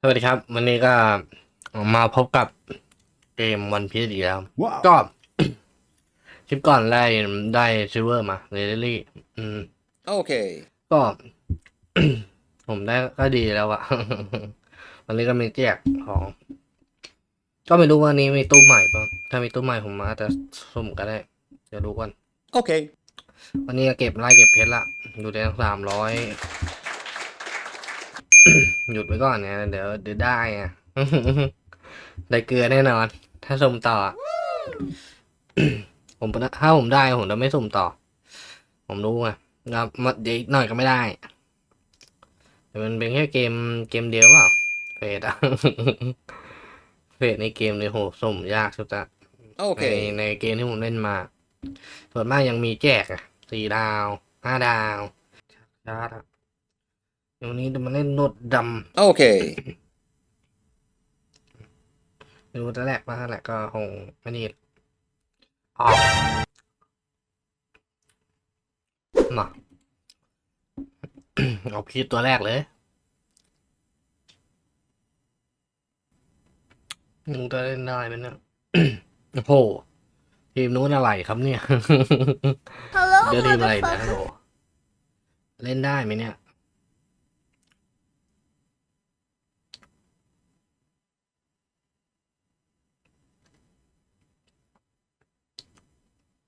สวัสดีครับ วันนี้ก็มาพบกับเกมวันพี e อีกแล้ว Wow. ก็คลิปก่อนได้ได้ซิลเวอร์มาเรลลี่อืม Okay. ก็ ผมได้ก็ดีแล้วอะวันนี้ก็มีแจกของ ก็ไม่รู้ว่านี้มีตู้ใหม่ป่ะถ้ามีตู้ใหม่ผมมาจะสุ่มก็ได้ เดี๋ยวดูก่อน Okay. วันนี้ก็เก็บไล่เก็บเพชรละอยู่ในสามร้อย หยุดไว้ก่อนไงเดี๋ยวเดี๋ยวได้ไงได้เกลือแน่นอน ถ้าสุ่มต่อ ผมถ้าผมได้ผมจะไม่สุ่มต่อ ผมรู้ไงแล้วมาเดี๋ยวอีกหน่อยก็ไม่ได้แต่มันเป็นแค่เกมเกมเดียวเปล่าเฟดอะเฟดในเกมเนี่ยโหสุ่มยากสุดอะใน Okay. ในเกมที่ผมเล่นมา ส่วนมากยังมีแจกอะสี่ดาวห้าดาวชาร์จอะ เดี๋ยววันนี้จะมาเล่นโนดด Okay. ำดูแต่แรกมาแหละก็คงไม่นี่ออกมาเอาพีตัวแรกเลยมึงจะเล่นได้ไหมเนี่ยโอ้โหทีมนู้นอะไรครับเนี่ย Hello, เดี๋ยวทีมอะไรนะ motherfucker. โหเล่นได้ไหมเนี่ย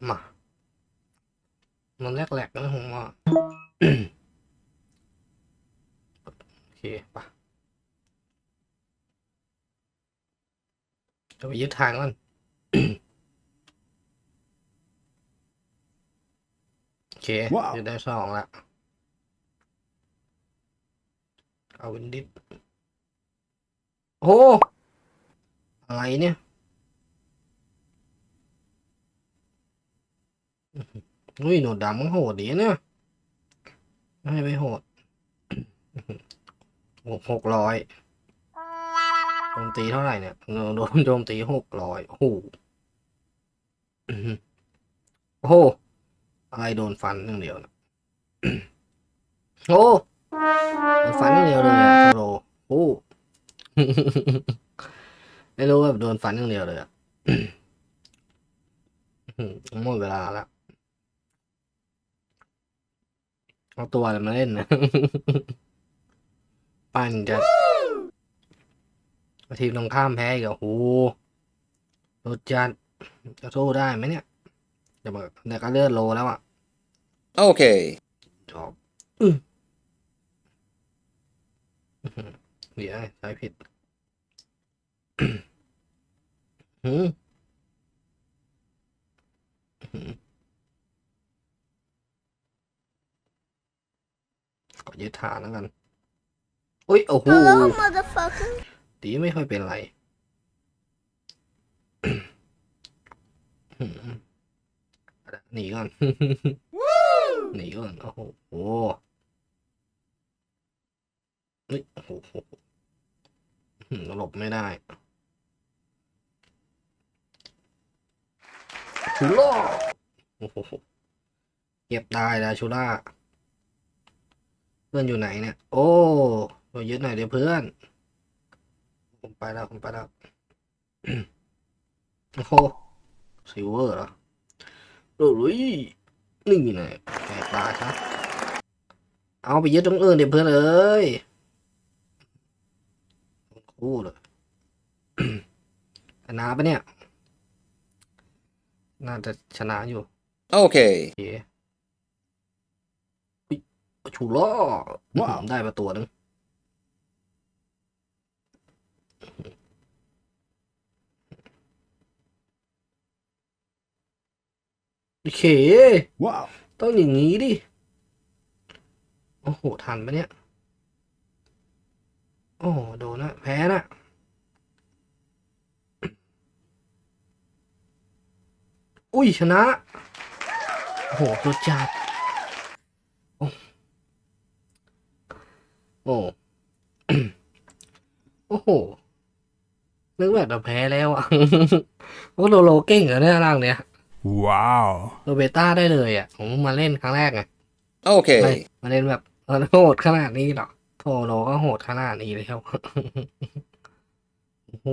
มามันแรกแหลกๆนะผมว่าโอเคปะจะไปยึดทางก่อนโอเคว้าวยึดได้สองละเอาวินดิสโอ้อะไรเนี่ย อุ้ยหนวดดำมันโหดดีเนี่ยไม่ไปโหดหกหกร้อยโจมตีเท่าไหร่เนี่ยโดนโจมตีหกร้อยโอ้โหโอ้โหอะไรโดนฟันอย่างเดียวนะโอ้โดนฟันอย่างเดียวเลยอะโซโลโอ้ไม่รู้แบบโดนฟันอย่างเดียวเลยอะหมดเวลาแล้ว เอาตัวอะไรมาเล่นนะ ปั่นจะทีมตรงข้ามแพ้อีกอะโอ้โหรถจัดจะสู้ได้ไหมเนี่ยเดี๋ยวมันเดี๋ยวก็เลือดโลแล้วอะ Okay. จอบอื้ออื้อหือเดี๋ยวใช้ผิดหืม ยึดฐานแล้วกันอุ้ยโอ้โห Hello, motherfucker. ตีไม่ค่อยเป็นไรหืมหนีก่อนหนีก่อนโอ้โหโอ้โหเฮ้ยโอ้โหหืมหลบไม่ได้ชูล่าโอ้โหเก็บได้แล้วชูล่า เพื่อนอยู่ไหนเนี่ย โอ้เรายึดหน่อยเดี๋ยวเพื่อน ผมไปแล้ว ผมไปแล้ว โอ้โหซิลเวอร์เหรอโอ้ยนี่ไงแกตายครับเอาไปยึดตรงอื่นเดี๋ยวเพื่อนเอ้ยคู่เลยชนะปะเนี่ย น่าจะชนะอยู่ Okay. โอเคอุ๊ย ชูล่อว้าวได้มาตัวหนึงโอเค Wow. ต้องอย่างนี้ดิ โอ้โห ทันปะเนี่ย โอ้โหโดนนะ แพ้นะอุ้ย ชนะ โอ้โหสุดจัดโอ้ โอ้โอ้โหนึกแบบเราแพ้แล้วอะโอ้โลโลเก่งเหรอเนี่ยร่างเนี้ย Wow. โรเบต้าได้เลยอะ ผมมาเล่นครั้งแรกไงไม่ Okay. มาเล่นแบบเออโหดขนาดนี้หรอกโทโลก็โหดขนาดนี้แล้วโอ้โห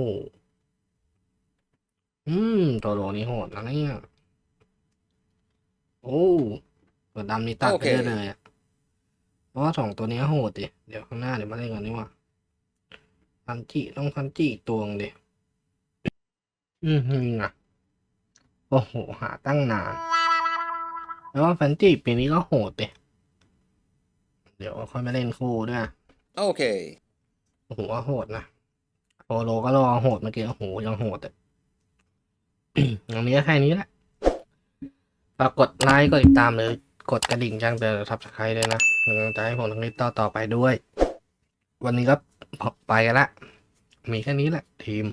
อืมโทโลนี่โหดนะเนี่ย โอ้ตัวดำนี่ตัดไปโอเคได้เลยอะเพ ราะว่าสองตัวเนี้ยโหดดิเดี๋ยวข้างหน้าเดี๋ยวมาเล่นกันดีกว่าซันจิต้องซันจิอีกตัวงดิอืมนี่ไงโอ้โหหาตั้งนานแล้วว่าแฟนจิปีนี้ก็โหดดิเดี๋ยวค่อยมาเล่นคู่ด้วย Okay. โอ้โหว่าโหดนะโปโลก็รอโหดเมื่อกี้โอ้โหยังโหดอะอันนี้ก็แค่นี้แหละฝากกดไลค์กดติดตามหรือกดกระดิ่งแจ้งเตือนทับสไครต์ด้วยนะ เป็นกำลังใจให้ผมทำคลิปต่อต่อไปด้วย วันนี้ก็ไปกันละ มีแค่นี้แหละทีม